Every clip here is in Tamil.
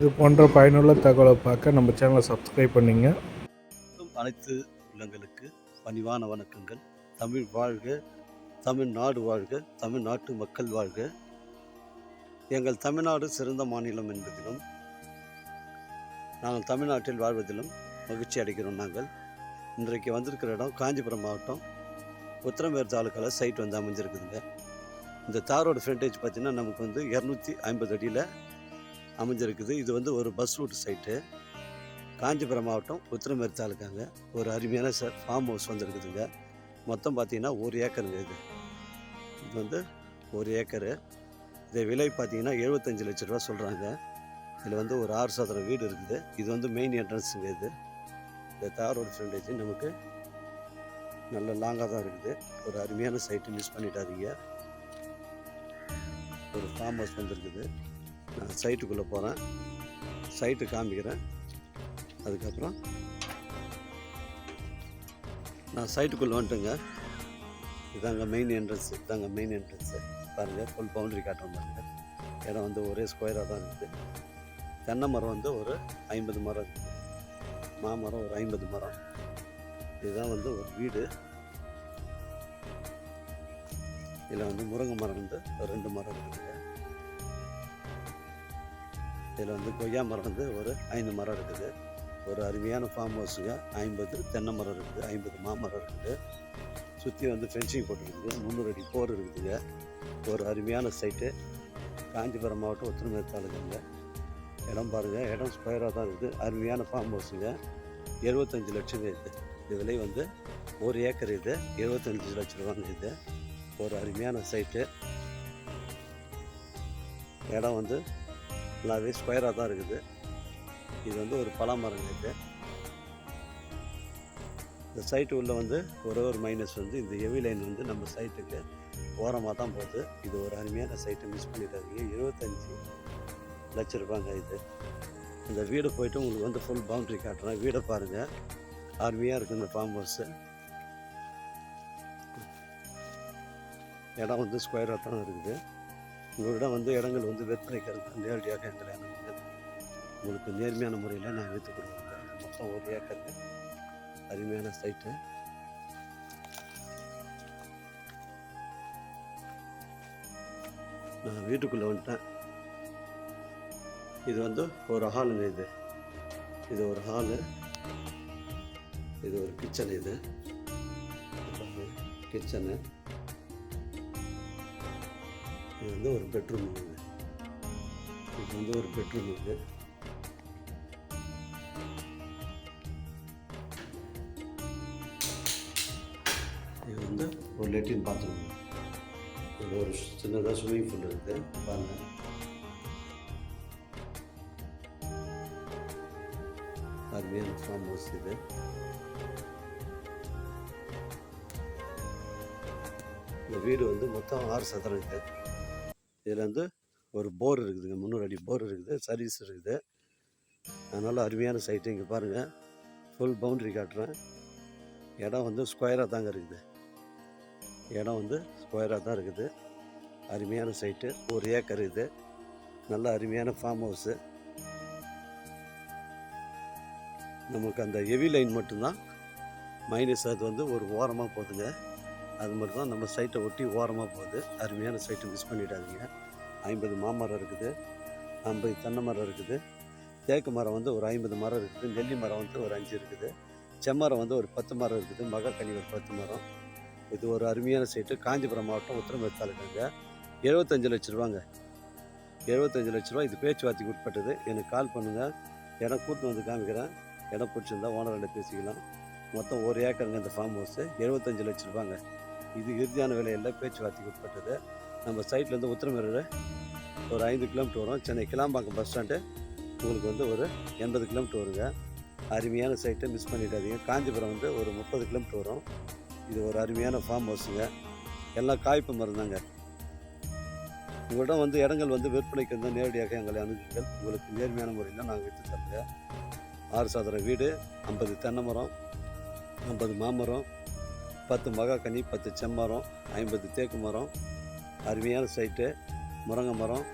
இது போன்ற பயனுள்ள தகவலை பார்க்க நம்ம சேனலை சப்ஸ்கிரைப் பண்ணிங்க. அனைத்து உள்ளங்களுக்கு பணிவான வணக்கங்கள். தமிழ் வாழ்க தமிழ்நாடு வாழ்க தமிழ்நாட்டு மக்கள் வாழ்க. எங்கள் தமிழ்நாடு சிறந்த மாநிலம் என்பதிலும் நாங்கள் தமிழ்நாட்டில் வாழ்வதிலும் மகிழ்ச்சி அடைகிறோம் நாங்கள். இன்றைக்கு வந்திருக்கிற இடம் காஞ்சிபுரம் மாவட்டம். உத்திரமேர் தாலுக்காவில் சைட் வந்து அமைஞ்சிருக்குதுங்க. இந்த தாரோட ஃப்ரண்டேஜ் பார்த்திங்கன்னா நமக்கு வந்து இரநூத்தி ஐம்பது அடியில் அமைஞ்சிருக்குது. இது வந்து ஒரு பஸ் ரூட் சைட்டு. காஞ்சிபுரம் மாவட்டம் உத்திரமேரி தாலுக்காங்க. ஒரு அருமையான சார் ஃபார்ம் ஹவுஸ் வந்துருக்குதுங்க. மொத்தம் பார்த்திங்கன்னா ஒரு ஏக்கருங்க இது. இது வந்து ஒரு ஏக்கரு. இதை விலை பார்த்தீங்கன்னா எழுபத்தஞ்சு லட்ச ரூபா சொல்கிறாங்க இதில் வந்து ஒரு ஆறு சதுரம் வீடு இருக்குது. இது வந்து மெயின் என்ட்ரன்ஸுங்க இது. இந்த தாரோட ஃப்ரண்டேஜ் நமக்கு நல்ல லாங்காக தான் இருக்குது. ஒரு அருமையான சைட்டு மிஸ் பண்ணிட்டாதீங்க ஒரு ஃபார்ம் ஹவுஸ் வந்துருக்குது. நான் சைட்டுக்குள்ளே போகிறேன். சைட்டு காமிக்கிறேன். அதுக்கப்புறம் நான் சைட்டுக்குள்ளே வந்துட்டுங்க. இதாங்க மெயின் என்ட்ரன்ஸ் இதாங்க மெயின் என்ட்ரன்ஸு பாருங்கள் ஃபுல் பவுண்டரி காட்டுற பாருங்க இடம் வந்து ஒரே ஸ்கொயராக தான் இருக்குது தென்னை மரம் வந்து ஒரு ஐம்பது மரம் இருக்குது மாமரம் ஒரு ஐம்பது மரம். இதுதான் வந்து ஒரு வீடு. இதில் வந்து முருங்கை மரம் வந்து ஒரு ரெண்டு மரம் இருக்குது. இதில் வந்து கொய்யா மரம் வந்து ஒரு ஐந்து மரம் இருக்குது. ஒரு அருமையான ஃபார்ம் ஹவுஸுங்க ஐம்பது தென்னை மரம் இருக்குது. ஐம்பது மாமரம் இருக்குது. சுற்றி வந்து ஃபென்சிங் போட்டுருக்குது. முந்நூறு அடி போர் இருக்குதுங்க. ஒரு அருமையான சைட்டு காஞ்சிபுரம் மாவட்டம் ஒத்துமை தாலுக்குங்க இடம் பாருங்கள் இடம் ஸ்கொயராக தான் இருக்குது. அருமையான ஃபார்ம் ஹவுஸுங்க எழுபத்தஞ்சு லட்சம் இது. இது விலை வந்து ஒரு ஏக்கர் இது. எழுபத்தஞ்சு லட்ச ரூபாங்க இது. ஒரு அருமையான சைட்டு இடம் வந்து நல்லாவே ஸ்கொயராக தான் இருக்குது. இது வந்து ஒரு பலாமரம் இருக்குது இந்த சைட்டு உள்ளே வந்து ஒரே ஒரு மைனஸ் வந்து இந்த ஹெவி லைன் வந்து நம்ம சைட்டுக்கு ஓரமாக தான் போகுது. இது ஒரு அருமையான சைட்டை மிஸ் பண்ணிட்டாதீங்க இருபத்தஞ்சி லட்ச ரூபாங்க இது. இந்த வீடு போயிட்டு உங்களுக்கு வந்து ஃபுல் பவுண்ட்ரி காட்டுறேன். வீடை பாருங்கள் அருமையாக இருக்குது இந்த ஃபார்ம் ஹவுஸு இடம் வந்து ஸ்கொயராக தான் இருக்குது. உங்களிடம் வந்து இடங்கள் வந்து விற்பனைக்கிறது நேரடியாக எங்களை அணுகுங்கள் உங்களுக்கு நேர்மையான முறையில் நான் விற்று கொடுக்குறேன். மொத்தம் ஒரு ஏக்கருக்கு அருமையான சைட்டு. நான் வீட்டுக்குள்ளே வந்துட்டேன். இது வந்து ஒரு ஹாலுங்க இது. இது ஒரு ஹாலு. இது ஒரு கிச்சன் இது. கிச்சனு. இது வந்து ஒரு பெட்ரூம் இது. இது வந்து ஒரு பெட்ரூம் இது. இது வந்து ஒரு லெட்டின் பாத்ரூம் இது ஒரு சின்னதாக ஸ்விம்மிங் பூல் இருக்குது பாருங்க. அருமையான ஃபார்ம் ஹவுஸ் இது. இந்த வீடு வந்து மொத்தம் ஆறு சதுரம் இருக்குது இதில் வந்து ஒரு போர் இருக்குதுங்க முந்நூறு அடி போர் இருக்குது. சர்வீஸ் இருக்குது. அதனால் அருமையான சைட்டு இங்கே பாருங்கள் ஃபுல் பவுண்ட்ரி காட்டுறேன். இடம் வந்து ஸ்கொயராக தாங்க இருக்குது. இடம் வந்து ஸ்கொயராக தான் இருக்குது. அருமையான சைட்டு ஒரு ஏக்கர் இது. நல்ல அருமையான ஃபார்ம் ஹவுஸு நமக்கு அந்த ஹெவி லைன் மட்டும்தான். மைனஸ் அது வந்து ஒரு ஓரமாக போகுதுங்க அது மட்டும் தான் நம்ம சைட்டை ஒட்டி ஓரமாக போகுது. அருமையான சைட்டை மிஸ் பண்ணிடாதீங்க. ஐம்பது மாமரம் இருக்குது. ஐம்பது தென்னை மரம் இருக்குது. தேக்கு மரம் வந்து ஒரு ஐம்பது மரம் இருக்குது. நெல்லி மரம் வந்து ஒரு அஞ்சு இருக்குது. செம்மரம் வந்து ஒரு பத்து மரம் இருக்குது. மகக்கனி ஒரு பத்து மரம். இது ஒரு அருமையான சைட்டு காஞ்சிபுரம் மாவட்டம் உத்தரமேற்கு தாலுக்காங்க எழுபத்தஞ்சு லட்ச ரூபாங்க. எழுபத்தஞ்சு லட்ச ரூபா இது பேச்சுவார்த்தைக்கு உட்பட்டது. எனக்கு கால் பண்ணுங்கள் இடம் கூட்டு வந்து காமிக்கிறேன். இடம் பிடிச்சிருந்தா ஓனர்கிட்ட பேசிக்கலாம். மொத்தம் ஒரு ஏக்கருங்க இந்த ஃபார்ம் ஹவுஸு எழுபத்தஞ்சு லட்ச ரூபாங்க. இது இறுதியான விலையில் பேச்சுவார்த்தைக்கு உட்பட்டது. நம்ம சைட்லேருந்து உத்தரமேரூர் ஒரு ஐந்து கிலோமீட்டர் வரும். சென்னை கிளாம்பாக்கம் பஸ் ஸ்டாண்டு உங்களுக்கு வந்து ஒரு எண்பது கிலோமீட்டர் வருங்க. அருமையான சைட்டை மிஸ் பண்ணிடாதீங்க. காஞ்சிபுரம் வந்து ஒரு முப்பது கிலோமீட்டர் வரும். இது ஒரு அருமையான ஃபார்ம் ஹவுஸுங்க எல்லாம் காய்ப்பு மருந்தாங்க. தாங்க உங்களிடம் வந்து இடங்கள் வந்து விற்பனைக்கு இருந்தால் நேரடியாக எங்களை அணுகுங்கள். உங்களுக்கு நேர்மையான முறையில் நாங்கள் விற்று தருங்க ஆறு சதுர வீடு ஐம்பது தென்னை மரம் ஐம்பது மாமரம் பத்து மகாக்கனி பத்து செம்மரம் ஐம்பது தேக்கு மரம் அருமையான சைட்டு முருங்கை மரம்.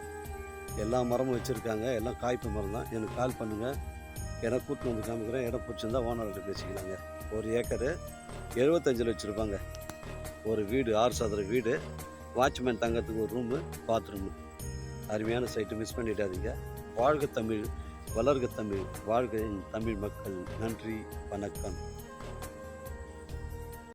எல்லா மரமும் வச்சுருக்காங்க. எல்லாம் காய்ப்பு மரம் தான். எனக்கு கால் பண்ணுங்கள் எனக்கு கூட்டின்னு வந்து காமிக்கிறேன். இடம் பிடிச்சிருந்தா ஓனர்கிட்ட பேசிக்கலாங்க. ஒரு ஏக்கரு எழுபத்தஞ்சு வச்சுருப்பாங்க. ரூபாங்க ஒரு வீடு ஆறு சதுர வீடு. வாட்ச்மேன் தங்கத்துக்கு ஒரு ரூமு பாத்ரூமு அருமையான சைட்டு மிஸ் பண்ணிடாதீங்க. வாழ்க தமிழ் வளர்க தமிழ். வாழ்க தமிழ் மக்கள். நன்றி வணக்கம்.